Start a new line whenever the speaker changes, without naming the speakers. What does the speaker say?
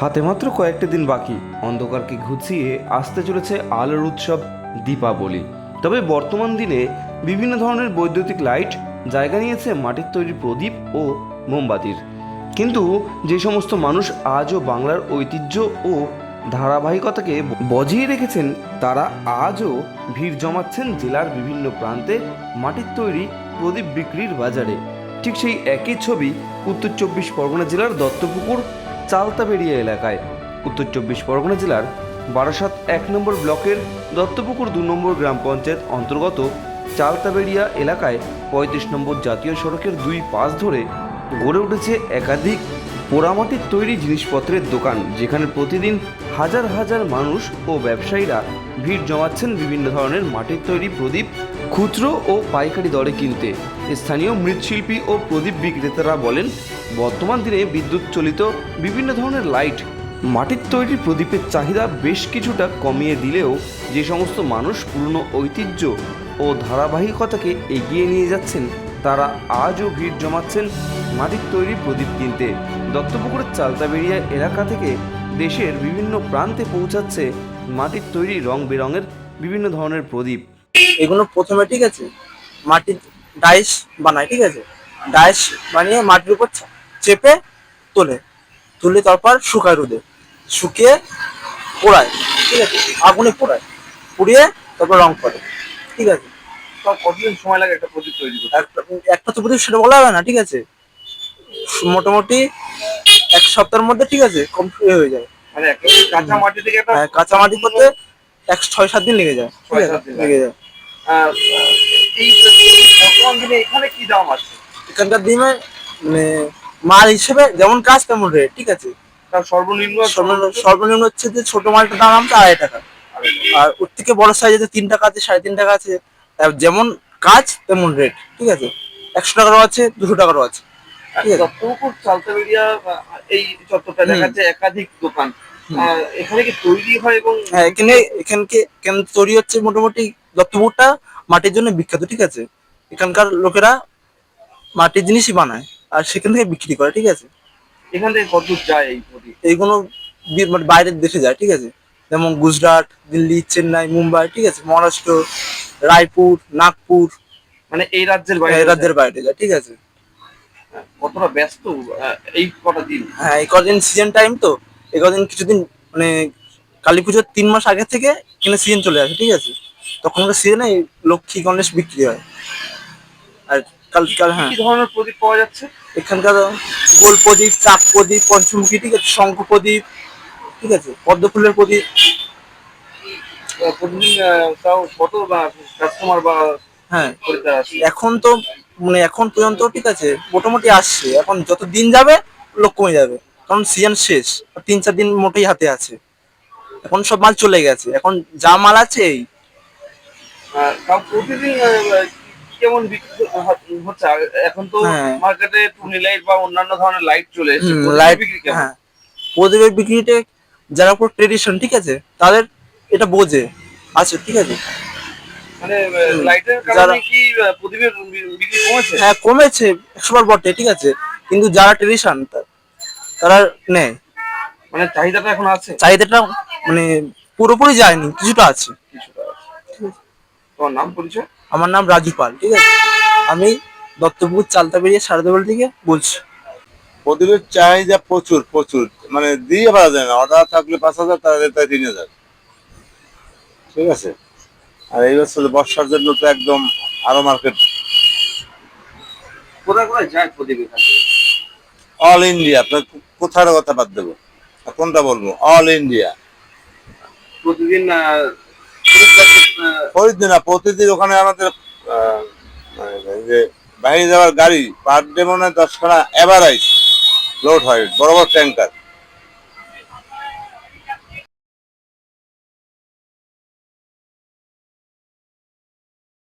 হাতে মাত্র কয়েকটা দিন বাকি। অন্ধকারকে ঘুচিয়ে আসতে চলেছে আলোর উৎসব, দীপাবলি। তবে বর্তমান দিনে বিভিন্ন ধরনের বৈদ্যুতিক লাইট জায়গা নিয়েছে মাটির তৈরি প্রদীপ ও মোমবাতির। কিন্তু যে সমস্ত মানুষ আজও বাংলার ঐতিহ্য ও ধারাবাহিকতাকে বজিয়ে রেখেছেন, তারা আজও ভিড় জমাচ্ছেন জেলার বিভিন্ন প্রান্তে মাটির তৈরি প্রদীপ বিক্রির বাজারে। ঠিক সেই একই ছবি উত্তর চব্বিশ পরগনা জেলার দত্তপুকুর চালতাবেড়িয়া এলাকায়। উত্তর চব্বিশ পরগনা জেলার বারাসাত এক নম্বর ব্লকের দত্তপুকুর দু নম্বর গ্রাম পঞ্চায়েত অন্তর্গত চালতাবেড়িয়া এলাকায় পঁয়ত্রিশ নম্বর জাতীয় সড়কের দুই পাশ ধরে গড়ে উঠেছে একাধিক পোড়ামাটির তৈরি জিনিসপত্রের দোকান, যেখানে প্রতিদিন হাজার হাজার মানুষ ও ব্যবসায়ীরা ভিড় জমাচ্ছেন বিভিন্ন ধরনের মাটির তৈরি প্রদীপ খুচরো ও পাইকারি দরে কিনতে। স্থানীয় মৃৎশিল্পী ও প্রদীপ বিক্রেতারা বলেন, বর্তমান দিনে বিদ্যুৎ চালিত বিভিন্ন ধরনের লাইট, মাটির তৈরি প্রদীপের চাহিদা বেশ কিছুটা কমিয়ে দিলেও যে সমস্ত মানুষ পুরনো ঐতিহ্য ও ধারাবাহিকতাকে এগিয়ে নিয়ে যাচ্ছেন, তারা আজও ভিড় জমাচ্ছেন মাটির তৈরি প্রদীপ কিনতে। দত্তপুকুরের চালতাবেড়িয়া এলাকা থেকে দেশের বিভিন্ন প্রান্তে পৌঁছাচ্ছে মাটির তৈরি রং বেরঙের বিভিন্ন ধরনের প্রদীপ।
এগুলো প্রথমে ঠিক আছে মাটির ডাইস বানায় ঠিক আছে? ডাইস বানিয়ে মাটির উপর চেপে তোলে তুলে তারপর শুকায় রোদে। শুকিয়ে পোড়ায় ঠিক আছে? আগুনে পোড়ায়। পুড়িয়ে তারপর রং করে ঠিক আছে?
কতদিন সময় লাগে একটা প্রদীপ তৈরি করতে?
একটা তো প্রদীপ সেটা বলা হবে না ঠিক আছে? মোটামুটি এক সপ্তাহের মধ্যে ঠিক আছে কমপ্লিট হয়ে যায়।
মানে কাঁচা মাটি থেকে
হ্যাঁ, কাঁচা মাটি করতে এক ছয় সাত দিন লেগে যায় লেগে যায়।
এই বর্তমান দিনে এখানে কি দাম আছে?
এখানকার দিনে মানে মাল হিসেবে যেমন কাজ তেমন রেট ঠিক আছে?
তার সর্বনিম্ন
সর্বনিম্ন হচ্ছে যে ছোট মালটার দাম আছে আড়াই টাকা। আর ওর থেকে বড় সাইজে তিন টাকা আছে সাড়ে তিন টাকা আছে। যেমন কাজ তেমন রেট ঠিক আছে? একশো টাকারও আছে দুশো টাকারও আছে। আছে?
দত্তপুকুর চালতাবেড়িয়া এই চত্বরটা। দেখাচ্ছে একাধিক দোকান। এখানে কি তৈরি হয় এবং
হ্যাঁ এখানে এখানকে কেন তৈরি হচ্ছে মোটামুটি দত্তপুরটা মাটির জন্য বিখ্যাত ঠিক আছে? এখানকার লোকেরা মাটির জিনিসই বানায় আর সেখান থেকে বিক্রি করে ঠিক আছে?
এখান থেকে কত যায় এই
এইগুলো মানে বাইরের দেশে যায় ঠিক আছে? যেমন গুজরাট দিল্লি চেন্নাই মুম্বাই ঠিক আছে? মহারাষ্ট্র রায়পুর নাগপুর
মানে এই রাজ্যের বাইরে
এই রাজ্যের বাইরে যায় ঠিক আছে?
যায়। কতটা ব্যস্ত এই কটা দিন?
হ্যাঁ এই কদিন সিজন টাইম তো এই কদিন কিছুদিন মানে কালী পুজোর তিন মাস আগে থেকে এখানে সিজন চলে আসে ঠিক আছে? তখনকার সিজনে লক্ষ্মী গণেশ বিক্রি হয়। আর কাল কাল হ্যাঁ।
কি ধরনের প্রদীপ পাওয়া যাচ্ছে?
এখানকার গোল প্রদীপ চাক প্রদীপ পঞ্চমুখী ঠিক আছে? শঙ্খ প্রদীপ ঠিক আছে? পদ্ম ফুলের প্রদীপ।
প্রতিদিন তাও কত বা কাস্টমার বা
হ্যাঁ। এখন তো মানে এখন পর্যন্ত ঠিক আছে মোটামুটি আসছে। এখন যত দিন যাবে লোক কমে যাবে। কারণ সিজন শেষ। তিন চার দিন মোটেই হাতে আছে। এখন সব মাল চলে গেছে। এখন যা মাল আছে এই
তাও প্রতিদিন কেমন বিক্রি হচ্ছে? এখন তো
হ্যাঁ।
মার্কেটে টুনি লাইট বা অন্যান্য ধরনের লাইট চলে এসেছে।
লাইট
বিক্রি কেমন?
হ্যাঁ। প্রদীপের বিক্রিতে যারা পুরো ট্রেডিশন ঠিক আছে তাদের এটা বোঝে। আছে ঠিক আছে।
মানে লাইটের কারণে কি প্রদীপের বিক্রি কমেছে?
হ্যাঁ কমেছে একশো বার বটে ঠিক আছে। কিন্তু যারা ট্রেডিশন তারা নেয়।
মানে চাহিদাটা এখন আছে?
চাহিদাটা মানে পুরোপুরি যায়নি কিছুটা আছে।
তোমার নাম পরিচয়?
আমার নাম রাজু পাল ঠিক আছে? আমি দত্তপুর চালতা বেরিয়ে সারদাবেল থেকে বলছি।
প্রদীপের চাহিদা প্রচুর প্রচুর। মানে দিয়ে পারা যায় না। অর্ডার থাকলে পাঁচ হাজার তাহলে তাই তিন হাজার। ঠিক আছে? আর এই বছর বর্ষার জন্য তো একদম আরও মার্কেট।
কোথায় কোথায় যায় প্রদীপ
অল ইন্ডিয়া আপনার কোথার কথা বাদ দেবো? কোনটা বলব? অল ইন্ডিয়া
প্রতিদিন
প্রতিদিন না, প্রতিদিন ওখানে আমাদের মানে যে বাইরে যাওয়ার গাড়ি পার ডে মনে হয় দশখানা এভারাইজ লোড হয়, বড় বড় ট্যাঙ্কার